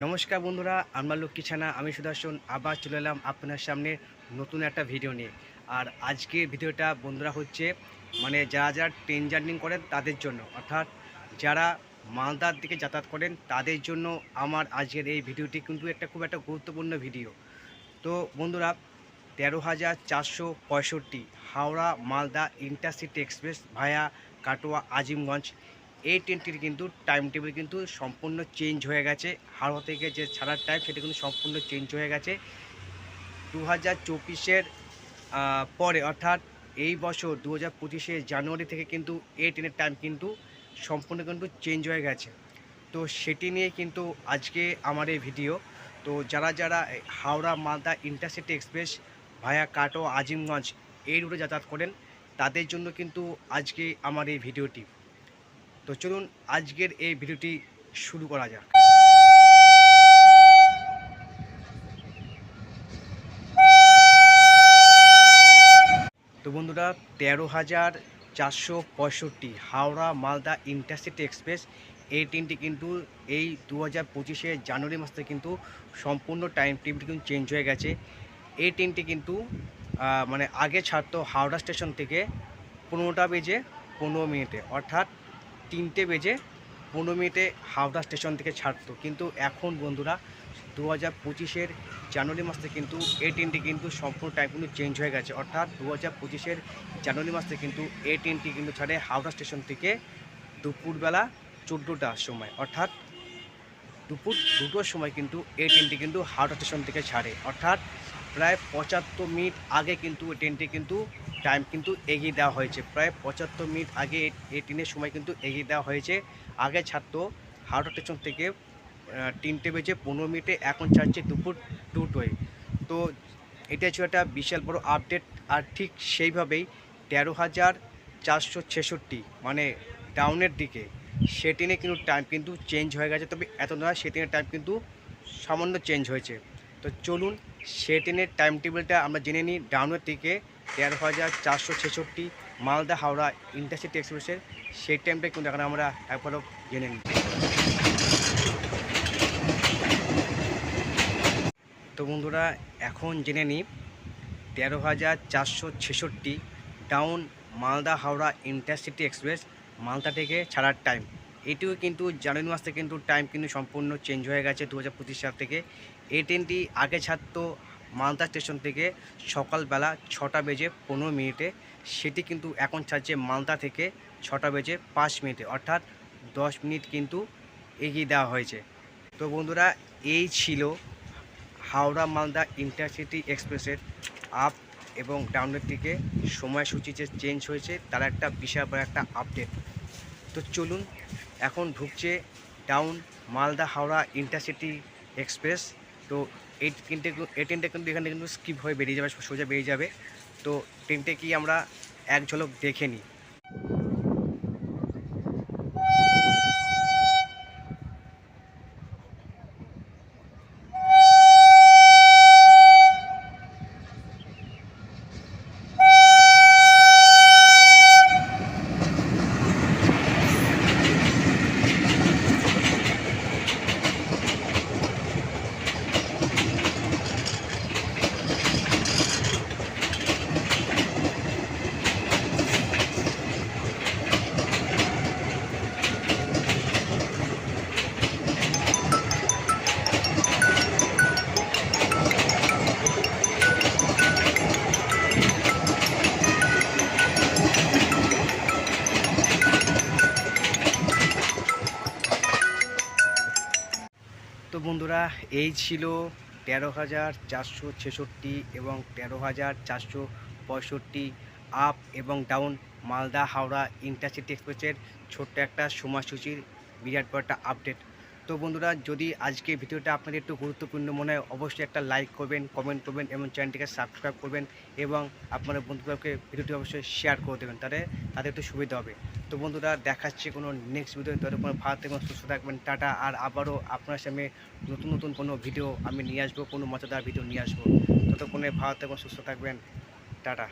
নমস্কার বন্ধুরা আমার লক্ষ্মী ছানা, আমি সুদর্শন, আবার চলে এলাম আপনার সামনে নতুন একটা ভিডিও নিয়ে। আর আজকের ভিডিওটা বন্ধুরা হচ্ছে মানে যারা যারা ট্রেন জার্নি করেন তাদের জন্য। অর্থাৎ যারা মালদার দিকে যাতায়াত করেন তাদের জন্য আমার আজকের এই ভিডিওটি কিন্তু একটা খুব একটা গুরুত্বপূর্ণ ভিডিও। তো বন্ধুরা, তেরো হাজার চারশো পঁয়ষট্টি Howrah Malda intercity express via Katwa Azimganj এই ট্রেনটির কিন্তু টাইম টেবিল কিন্তু সম্পূর্ণ চেঞ্জ হয়ে গেছে। হাওড়া থেকে যে ছাড়ার টাইম সেটা কিন্তু সম্পূর্ণ চেঞ্জ হয়ে গেছে। দু হাজার চব্বিশের পরে, অর্থাৎ এই বছর দু হাজার জানুয়ারি থেকে কিন্তু এই ট্রেনের টাইম কিন্তু সম্পূর্ণ কিন্তু চেঞ্জ হয়ে গেছে। তো সেটি নিয়ে কিন্তু আজকে আমার এই ভিডিও তো যারা যারা Howrah Malda intercity express via Katwa Azimganj, এই রুটে যাতায়াত করেন, তাদের জন্য কিন্তু আজকে আমার এই ভিডিওটি তো চলুন আজকের এই ভিডিওটি শুরু করা যাক। তো বন্ধুরা, তেরো হাজার চারশো পঁয়ষট্টি হাওড়া মালদা ইন্টারসিটি এক্সপ্রেস এই ট্রেনটি কিন্তু এই দু হাজার পঁচিশে জানুয়ারি মাস থেকে কিন্তু সম্পূর্ণ টাইম টেবিল কিন্তু চেঞ্জ হয়ে গেছে। এই ট্রেনটি কিন্তু মানে আগে ছাড়তো হাওড়া স্টেশন থেকে পনেরোটা বেজে পনেরো মিনিটে। অর্থাৎ তিনটে বেজে পনেরো মিনিটে হাওড়া স্টেশন থেকে ছাড়তো। কিন্তু এখন বন্ধুরা দু হাজার পঁচিশের জানুয়ারি মাস থেকে কিন্তু এই ট্রেনটি কিন্তু সম্পূর্ণ টাইম কিন্তু চেঞ্জ হয়ে গেছে। অর্থাৎ দু হাজার পঁচিশের জানুয়ারি মাস থেকে কিন্তু এই ট্রেনটি কিন্তু ছাড়ে হাওড়া স্টেশন থেকে দুপুরবেলা চোদ্দোটার সময়। অর্থাৎ দুপুর দুটোর সময় কিন্তু এই ট্রেনটি কিন্তু হাওড়া স্টেশন থেকে ছাড়ে। অর্থাৎ প্রায় পঁচাত্তর মিনিট আগে কিন্তু এই ট্রেনটি কিন্তু টাইম কিন্তু এগিয়ে দেওয়া হয়েছে। প্রায় পঁচাত্তর মিনিট আগে এই- ট্রেনের সময় কিন্তু এগিয়ে দেওয়া হয়েছে। আগে ছাড়তো হাওড়া স্টেশন থেকে তিনটে বেজে পনেরো মিনিটে এখন ছাড়ছে দুপুর দুটোয়। তো এটা ছিল একটা বিশাল বড় আপডেট আর ঠিক সেইভাবেই তেরো হাজার চারশো ছেষট্টি মানে ডাউনের দিকে। সে ট্রেনে কিন্তু টাইম কিন্তু চেঞ্জ হয়ে গেছে, তবে এত নয়, সে ট্রেনের টাইম কিন্তু সামান্য চেঞ্জ হয়েছে। তো চলুন, সে ট্রেনের টাইম টেবিলটা আমরা জেনে নিই ডাউনের দিকে। তেরো হাজার চারশো ছেষট্টি মালদা হাওড়া ইন্টারসিটি এক্সপ্রেসের সেই টাইমটা কিন্তু এখন আমরা একবারও জেনে নিই। তো বন্ধুরা, এখন জেনে নিই তেরো হাজার চারশো ছেষট্টি down Malda Howrah intercity express Malda থেকে ছাড়ার টাইম এটিও কিন্তু জানুয়ারি মাস থেকে কিন্তু টাইম কিন্তু সম্পূর্ণ চেঞ্জ হয়ে গেছে দু হাজার পঁচিশ সাল থেকে। এই ট্রেনটি আগে ছাড়তো মালদা স্টেশন থেকে সকালবেলা ছটা বেজে পনেরো মিনিটে। সেটি কিন্তু এখন ছাড়ছে মালদা থেকে ছটা বেজে পাঁচ মিনিটে। অর্থাৎ দশ মিনিট কিন্তু এগিয়ে দেওয়া হয়েছে। তো বন্ধুরা, এই ছিল হাওড়া মালদা ইন্টারসিটি এক্সপ্রেসের আপ এবং ডাউনের দিকে সময়সূচি যে চেঞ্জ হয়েছে, তার একটা বিশাল বড় একটা আপডেট। তো চলুন, এখন ঢুকছে down Malda Howrah intercity express. তো এই তিনটে এই ট্রেনটা কিন্তু এখানে কিন্তু স্কিপ হয়ে বেরিয়ে যাবে, সোজা বেরিয়ে যাবে। তো ট্রেনটা কি আমরা এক ঝলক দেখে নিই। এই ছিল তেরো হাজার চারশো ছেষট্টি এবং তেরো হাজার চারশো পঁয়ষট্টি আপ এবং ডাউন মালদা হাওড়া ইন্টারসিটি এক্সপ্রেসের ছোট্ট একটা সময়সূচির বিরাট বড় একটা আপডেট। তো বন্ধুরা, যদি আজকে ভিডিওটা আপনাদের একটু গুরুত্বপূর্ণ মনে হয়, অবশ্যই একটা লাইক করবেন কমেন্ট করবেন এবং চ্যানেলটিকে সাবস্ক্রাইব করবেন এবং আপনার বন্ধুদেরকে ভিডিওটি অবশ্যই শেয়ার করে দেবেন, তাহলে তাদের একটু সুবিধা হবে। তো বন্ধুরা, দেখাচ্ছে কোনো নেক্সট ভিডিও ততক্ষণ কোনো থাকবেন, সুস্থ থাকবেন, টাটা। আর আবারও আপনার সামনে নতুন নতুন কোনো ভিডিও আমি নিয়ে আসব, কোনো মজাদার ভিডিও নিয়ে আসব। ততক্ষণে ভালো এবং সুস্থ থাকবেন, টাটা।